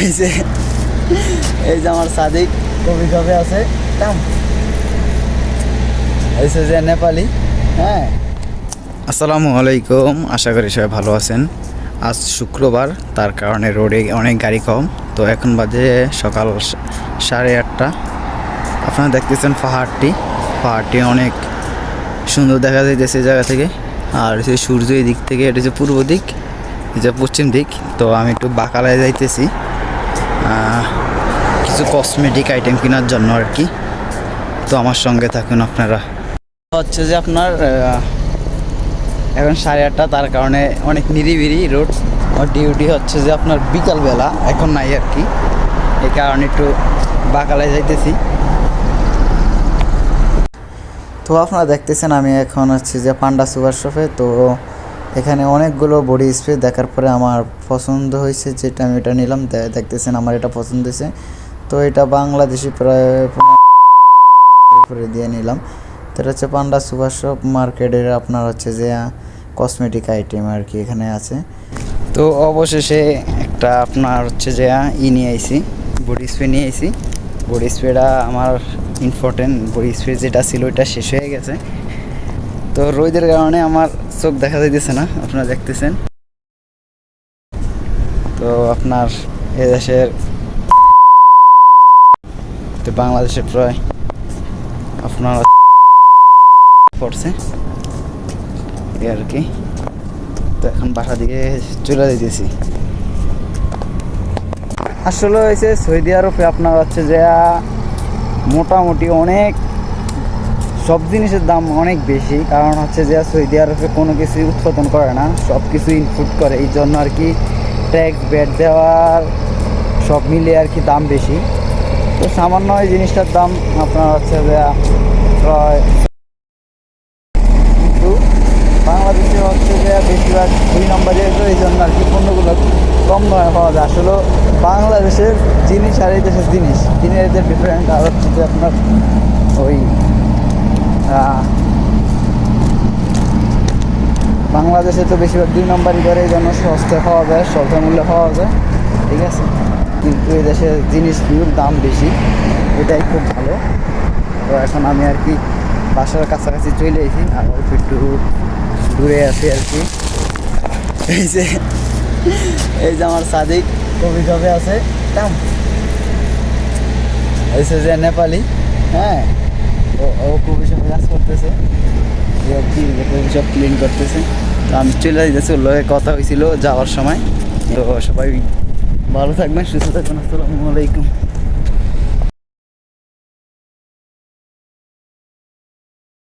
এই যে এই যে আমার সাদিক কবি কবে আছে? কাম এই যে নেপালি হ্যাঁ। আসসালামু আলাইকুম, আশা করি সবাই ভালো আছেন। আজ শুক্রবার, তার কারণে রোডে অনেক গাড়ি কম। তো এখন বাজে সকাল সাড়ে আটটা। আপনারা দেখতেছেন পাহাড়টি। পাহাড়টি অনেক সুন্দর দেখা যাইতেছে জায়গা থেকে। আর সেই সূর্য এই দিক থেকে, এটা হচ্ছে পূর্ব দিক, এটা পশ্চিম দিক। তো আমি একটু বাঁকালায় যাইতেছি। কিছু কসমেটিক আইটেম কেনার জন্য আর কি। তো আমার সঙ্গে থাকুন আপনারা। হচ্ছে যে আপনার এখন সাড়ে আটটা, তার কারণে অনেক নিরিবিরি রোড। আমার ডিউটি হচ্ছে যে আপনার বিকালবেলা, এখন নাই আর কি। এই কারণে একটু বাঁকালায় যাইতেছি। তো আপনারা দেখতেছেন, আমি এখন হচ্ছে যে পান্ডা সুপার শপে। তো এখানে অনেকগুলো বডি স্প্রে দেখার পরে আমার পছন্দ হয়েছে যেটা আমি এটা নিলাম। দেখতেছেন আমার এটা পছন্দ হয়েছে। তো এটা বাংলাদেশি প্রায় উপরে দিয়ে নিলাম। তো এটা হচ্ছে পান্ডা সুপার শপ মার্কেটের আপনার হচ্ছে যে কসমেটিক আইটেম আর কি এখানে আছে। তো অবশেষে একটা আপনার হচ্ছে যে ই নিয়ে আইছি, বডি স্প্রে নিয়ে আইছি। বডি স্প্রেটা আমার ইম্পর্টেন্ট বডি স্প্রে যেটা ছিল ওইটা শেষ হয়ে গেছে। তো রোদের কারণে আমার চোখ দেখা যাইতেছে না, আপনারা দেখতেছেন। তো আপনার এ দেশের তো বাংলাদেশে প্রায় আপনার পড়ছে, এই আর কি। তো এখন বাসা দিকে চলে যেতেছি আসলে হয়েছে সৌদি আরবে আপনার হচ্ছে যে, মোটামুটি অনেক সব জিনিসের দাম অনেক বেশি, কারণ হচ্ছে যে সৌদি আরবে কোনো কিছু উৎপাদন করে না, সব কিছু ইনপুট করে, এই জন্য আর কি ট্যাক্স ব্যাট দেওয়ার সব মিলে আর কি দাম বেশি। তো সামান্য এই জিনিসটার দাম আপনার হচ্ছে যে প্রায় কিন্তু বাংলাদেশে হচ্ছে যে বেশিরভাগ দুই নম্বরে তো এই জন্য আর কি পণ্যগুলো কম দামে পাওয়া যায়। আসলে বাংলাদেশের জিনিস আর এই দেশের জিনিস জিনিসের ডিফারেন্ট আর হচ্ছে যে আপনার ওই বাংলাদেশে তো বেশিরভাগ দুই নম্বরই করে জন্য সস্তায় পাওয়া যায়, স্বল্প মূল্যে পাওয়া যায়, ঠিক আছে? কিন্তু এই দেশে জিনিসগুলোর দাম বেশি, এটাই খুব ভালো। তো এখন আমি আর কি বাসার কাছাকাছি চলে এসেছি, আর অল্প একটু দূরে আছি আর কি। এই যে এই যে আমার সাদিক, কবি কবে আছে, কাম। এই যে নেপালি হ্যাঁ ও কবি সব কাজ করতেছে। কবি সব ক্লিন করতেছে। আমি চলে যেতেছি ওর কথা হয়েছিল যাওয়ার সময়। তো সবাই ভালো থাকবেন, সুস্থ থাকবেন, আসসালামু আলাইকুম।